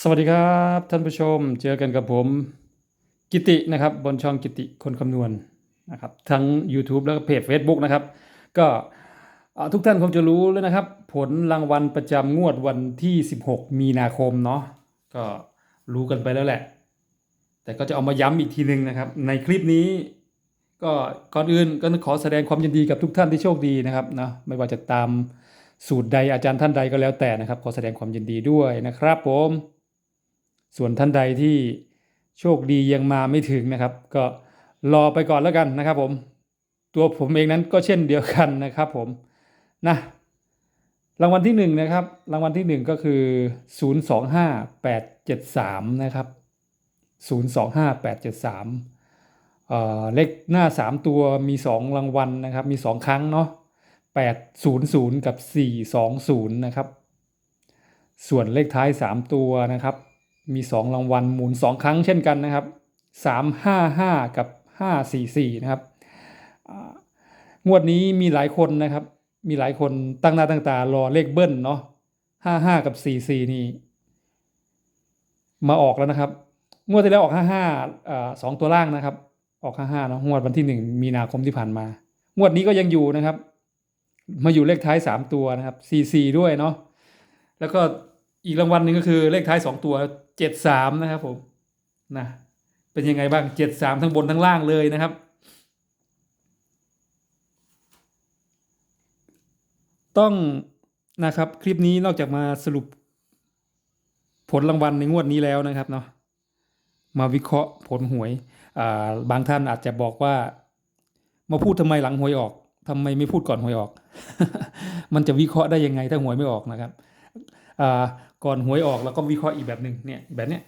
สวัสดีครับท่านผู้ชมเจอกันกับผมกิตินะครับบนช่องกิติคนคำนวณนะครับทั้ง YouTube แล้วก็เพจ Facebook นะครับ ก็ทุกท่านคงจะรู้แล้วนะครับ ผลรางวัลประจำงวดวันที่ 16 มีนาคมเนาะก็รู้กันไปแล้วแหละ แต่ก็จะเอามาย้ำอีกทีหนึ่งนะครับ ในคลิปนี้ ก็ก่อนอื่นก็ขอแสดงความยินดีกับทุกท่านที่โชคดีนะครับนะไม่ว่าจะตามสูตรใดอาจารย์ท่านใดก็แล้วแต่นะครับ ขอแสดงความยินดีด้วยนะครับผม ส่วนท่านใดที่โชคดียังมาไม่ถึงนะครับ ก็รอไปก่อนแล้วกันนะครับผมตัวผมเองนั้นก็เช่นเดียวกันนะครับผมนะรางวัลที่หนึ่งนะครับรางวัลที่หนึ่งก็คือศูนย์สองห้าแปดเจ็ดสามนะครับศูนย์สองห้าแปดเจ็ดสามเอ่อเลขหน้าสามตัวมีสองรางวัลนะครับมีสองครั้งเนาะแปดศูนย์ศูนย์กับสี่สองศูนย์นะครับ ส่วนเลขท้ายสามตัวนะครับ มีสองรางวัลหมุนสองครั้งเช่นกันนะครับสามห้าห้ากับห้าสี่สี่นะครับงวดนี้มีหลายคนนะครับ มีหลายคนตั้งหน้าตั้งตารอเลขเบิ้ลเนาะห้าห้ากับสี่สี่นี่ มาออกแล้วนะครับ งวดที่แล้วออกห้าห้าสองตัวล่างนะครับ ออกห้าห้าเนาะงวดวันที่หนึ่งมีนาคมที่ผ่านมา งวดนี้ก็ยังอยู่นะครับ มาอยู่เลขท้ายสามตัวนะครับสี่สี่ด้วยเนาะ แล้วก็ อีกรางวัลหนึ่งก็คือเลขท้ายสองตัวเจ็ดสามนะครับผมนะเป็นยังไงบ้างเจ็ดสามทั้งบนทั้งล่างเลยนะครับ ต้องนะครับคลิปนี้นอกจากมาสรุปผลรางวัลในงวดนี้แล้วนะครับเนาะมาวิเคราะห์ผลหวยาบางท่านอาจจะบอกว่า มาพูดทำไมหลังหวยออกทำไมไม่พูดก่อนหวยออก มันจะวิเคราะห์ได้ยังไงถ้าหวยไม่ออกนะครับ ก่อนหวยออกแล้วก็วิเคราะห์อีกแบบหนึ่งเนี่ยแบบเนี้ย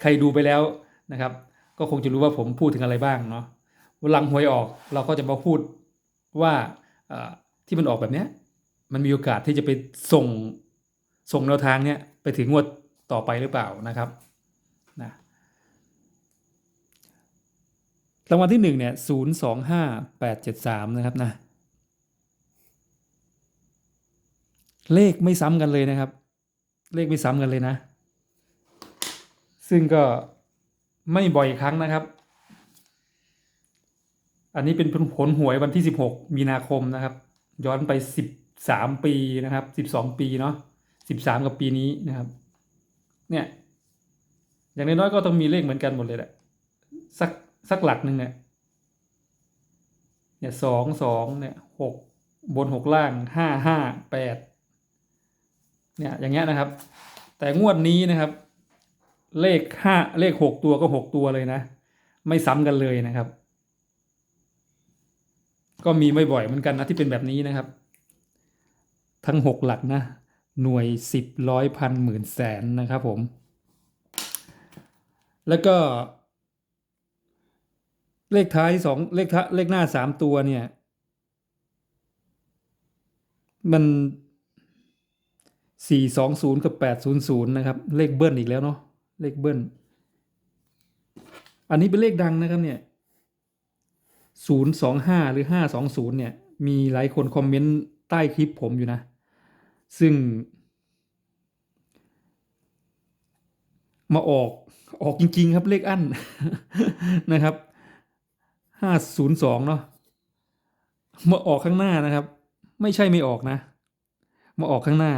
ใครดูไปแล้วนะครับ ก็คงจะรู้ว่าผมพูดถึงอะไรบ้างเนาะหลังหวยออกเราก็จะมาพูดว่าที่มันออกแบบเนี้ยมันมีโอกาสที่จะไปส่งส่งแนวทางเนี้ยไปถึงงวดต่อไปหรือเปล่านะครับนะรางวัลที่หนึ่งเนี่ยศูนย์สองห้าแปดเจ็ดสามนะครับนะ เลขไม่ซ้ำกันเลยนะครับ เลขไม่ซ้ำกันเลยนะ ซึ่งก็ไม่บ่อยครั้งนะครับ อันนี้เป็นผลหวยวันที่ 16 มีนาคมนะครับ ย้อนไป 13 ปีนะครับ 12 ปีเนาะ13 กับปีนี้นะครับ เนี่ยอย่างน้อยๆก็ต้องมีเลขเหมือนกันหมดเลยแหละสักสักหลักหนึ่งเนี่ยเนี่ยสองสองเนี่ยหกบนหกล่างห้าห้าแปด เนี่ยอย่างเงี้ยนะครับ แต่งวดนี้นะครับ เลขห้าเลขหกตัวก็หกตัวเลยนะ ไม่ซ้ำกันเลยนะครับ ก็มีไม่บ่อยเหมือนกันนะที่เป็นแบบนี้นะครับ ทั้งหกหลักนะ หน่วยสิบร้อยพันหมื่นแสนนะครับผม แล้วก็ เลขท้ายสองเลขท้าเลขหน้าสามตัวเนี่ย มัน สี่สองศูนย์กับแปดศูนย์ศูนย์นะครับ เลขเบิ้ลอีกแล้วเนาะเลขเบิ้ลอันนี้เป็นเลขดังนะครับเนี่ยศูนย์สองห้าหรือห้าสองศูนย์เนี่ย มีหลายคนคอมเมนต์ใต้คลิปผมอยู่นะ ซึ่ง มาออกออกจริง ๆ ครับเลขอั้นนะครับห้าศูนย์สองเนาะมาออกข้างหน้านะครับ ไม่ใช่ไม่ออกนะ มาออกข้างหน้า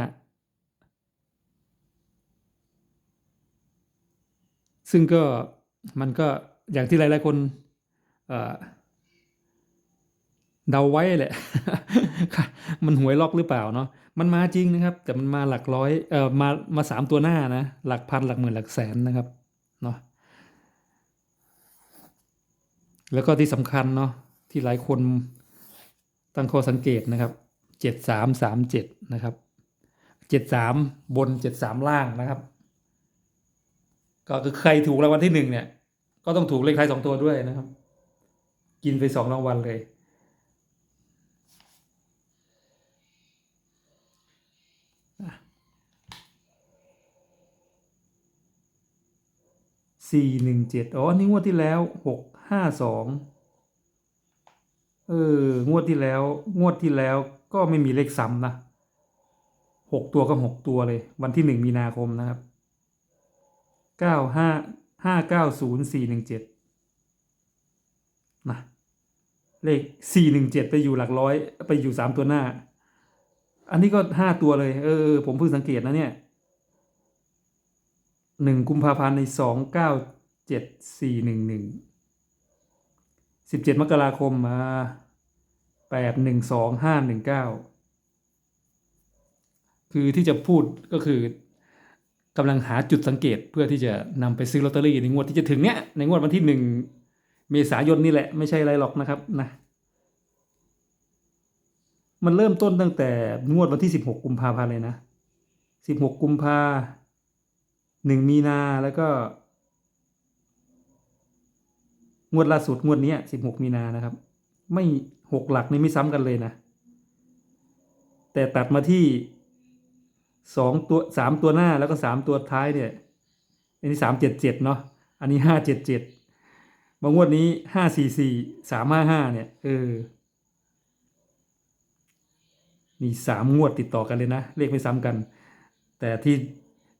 ซึ่งก็มันก็อย่างที่หลาย ๆ คนเดาไว้แหละ มันหวยล็อกหรือเปล่าเนาะ มันมาจริงนะครับ แต่มันมาหลักร้อย เอ่อ มา มาสามตัวหน้านะ หลักพันหลักหมื่นหลักแสนนะครับ เนาะ แล้วก็ที่สำคัญเนาะ ที่หลายคนตั้งข้อสังเกตนะครับ เจ็ดสามสามเจ็ดนะครับ เจ็ดสามบนเจ็ดสามล่างนะครับ ก็คือใครถูกรางวัลที่หนึ่งเนี่ย ก็ต้องถูกเลขท้ายสองตัวด้วยนะครับ กินไปสองรางวัลเลย สี่หนึ่งเจ็ดอ๋อนนี้งวดที่แล้วหกห้าสองเอองวดที่แล้ว งวดที่แล้วก็ไม่มีเลขซ้ำนะหกตัวก็หกตัวเลย วันที่หนึ่งมีนาคมนะครับ เก้าห้าห้าเก้าศูนย์สี่หนึ่งเจ็ดนะเลขสี่หนึ่งเจ็ดไปอยู่หลักร้อย ไปอยู่สามตัวหน้า อันนี้ก็ห้าตัวเลย เออ ผมเพิ่งสังเกตนะเนี่ยหนึ่งกุมภาพันธ์ในสองเก้าเจ็ดสี่หนึ่งหนึ่งสิบเจ็ดมกราคมมาแปดหนึ่งสองห้าหนึ่งเก้าคือที่จะพูดก็คือ กำลังหาจุดสังเกตเพื่อที่จะนำไปซื้อลอตเตอรี่ในงวดที่จะถึงเนี้ยในงวดวันที่หนึ่งเมษายนนี่แหละไม่ใช่อะไรหรอกนะครับนะมันเริ่มต้นตั้งแต่งวดวันที่สิบหกกุมภาพันธ์เลยนะสิบหกกุมภาหนึ่งมีนาแล้วก็ งวดล่าสุดงวดนี้สิบหกมีนานะครับ ไม่หกหลักนี่ไม่ซ้ำกันเลยนะ แต่ตัดมาที่ สองตัวสามตัวหน้าแล้วก็สามตัวท้ายเนี่ยอันนี้สามเจ็ดเจ็ดเนาะอันนี้ห้าเจ็ดเจ็ดบางงวดนี้ห้าสี่สี่สามห้าห้าเนี่ยเออมีสามงวดติดต่อกันเลยนะ เลขไม่ซ้ำกัน แต่ที่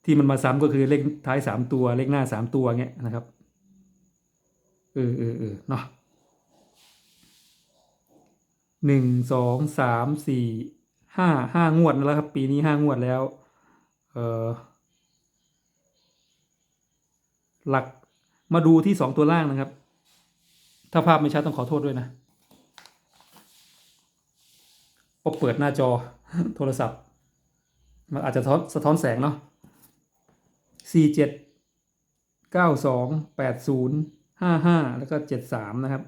ที่มันมาซ้ำก็คือเลขท้ายสามตัว เลขหน้าสามตัวเงี้ยนะครับเออเออเออเนาะหนึ่งสองสามสี่ ห้าห้างวดแล้วครับ ปีนี้ห้างวดแล้ว เออหลักมาดูที่สองตัวล่างนะครับ ถ้าภาพไม่ชัดต้องขอโทษด้วยนะพอเปิดหน้าจอโทรศัพท์ มันอาจจะสะท้อนสะท้อนแสงเนาะสี่เจ็ดเก้าสองแปดศูนย์ห้าห้าแล้วก็เจ็ดสามนะครับ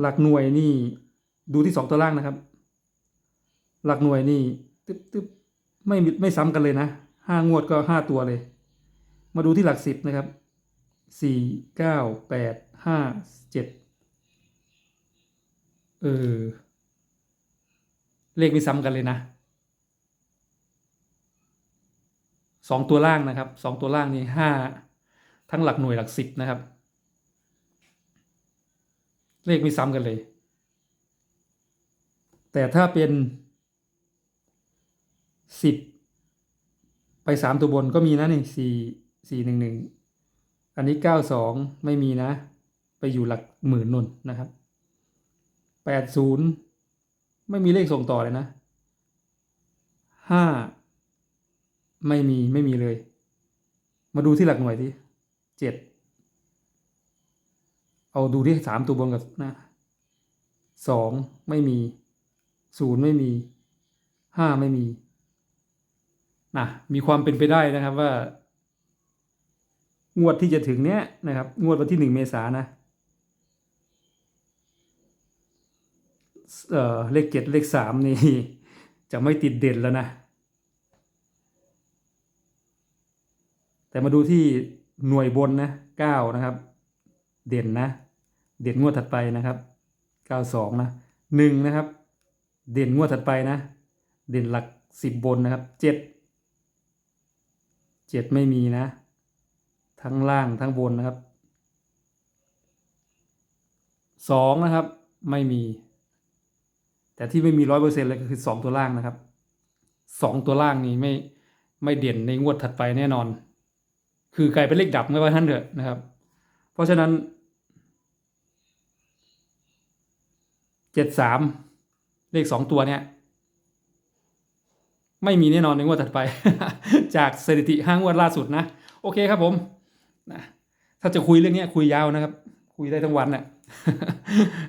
หลักหน่วยนี่ดูที่สองตัวล่างนะครับ หลักหน่วยนี่ตึ๊บตึ๊บไม่ไม่ซ้ำกันเลยนะห้างวดก็ห้าตัวเลย มาดูที่หลักสิบนะครับสี่เก้าแปดห้าเจ็ดเออ เลขไม่ซ้ำกันเลยนะสองตัวล่างนะครับสองตัวล่างนี่ห้าทั้งหลักหน่วยหลักสิบนะครับ เลขไม่ซ้ำกันเลย แต่ถ้าเป็น สิบไปสามตัวบนก็มีนะนี่สี่สี่หนึ่งหนึ่งอันนี้เก้าสองไม่มีนะ ไปอยู่หลักหมื่นนนนะครับแปดศูนย์ไม่มีเลขส่งต่อเลยนะห้าไม่มีไม่มีเลย มาดูที่หลักหน่วยที่เจ็ดเอาดูที่สามตัวบนกับนะสองไม่มีศูนย์ไม่มีห้าไม่มี นะมีความเป็นไปได้นะครับว่า งวดที่จะถึงเนี้ยนะครับ งวดวันที่หนึ่งเมษานนะเอ่อเลขเจ็ดเลขสามนี่ จะไม่ติดเด่นแล้วนะ แต่มาดูที่หน่วยบนนะเก้านะครับ เด่นนะ เด่นงวดถัดไปนะครับเก้าสองนะหนึ่งนะครับ เด่นงวดถัดไปนะ เด่นหลักสิบบนนะครับเจ็ด เจ็ดไม่มีนะ ทั้งล่างทั้งบนนะครับสองนะครับ ไม่มี แต่ที่ไม่มีร้อยเปอร์เซ็นต์เลยก็คือสองตัวล่างนะครับสองตัวล่างนี่ไม่ไม่เด่นในงวดถัดไปแน่นอน คือกลายเป็นเลขดับไม่ว่าท่านเถอะนะครับ เพราะฉะนั้นเจ็ดสามเลขสองตัวเนี่ย ไม่มีแน่นอนในงวดถัดไป จากสถิติห้างวดล่าสุดนะ โอเคครับผมนะถ้าจะคุยเรื่องนี้คุยยาวนะครับ คุยได้ทั้งวันน่ะ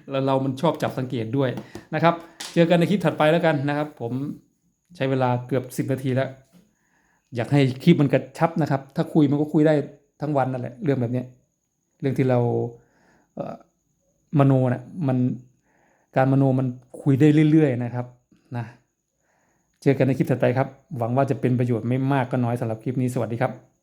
แล้วเรามันชอบจับสังเกตด้วยนะครับ เจอกันในคลิปถัดไปแล้วกันนะครับ ผมใช้เวลาเกือบสิบนาทีแล้ว อยากให้คลิปมันกระชับนะครับ ถ้าคุยมันก็คุยได้ทั้งวันนั่นแหละเรื่องแบบนี้เรื่องที่เราเมโนน่ะมันการมโนมันคุยได้เรื่อย ๆ นะครับนะ เจอกันในคลิปถัดไปครับ หวังว่าจะเป็นประโยชน์ไม่มากก็น้อยสำหรับคลิปนี้สวัสดีครับ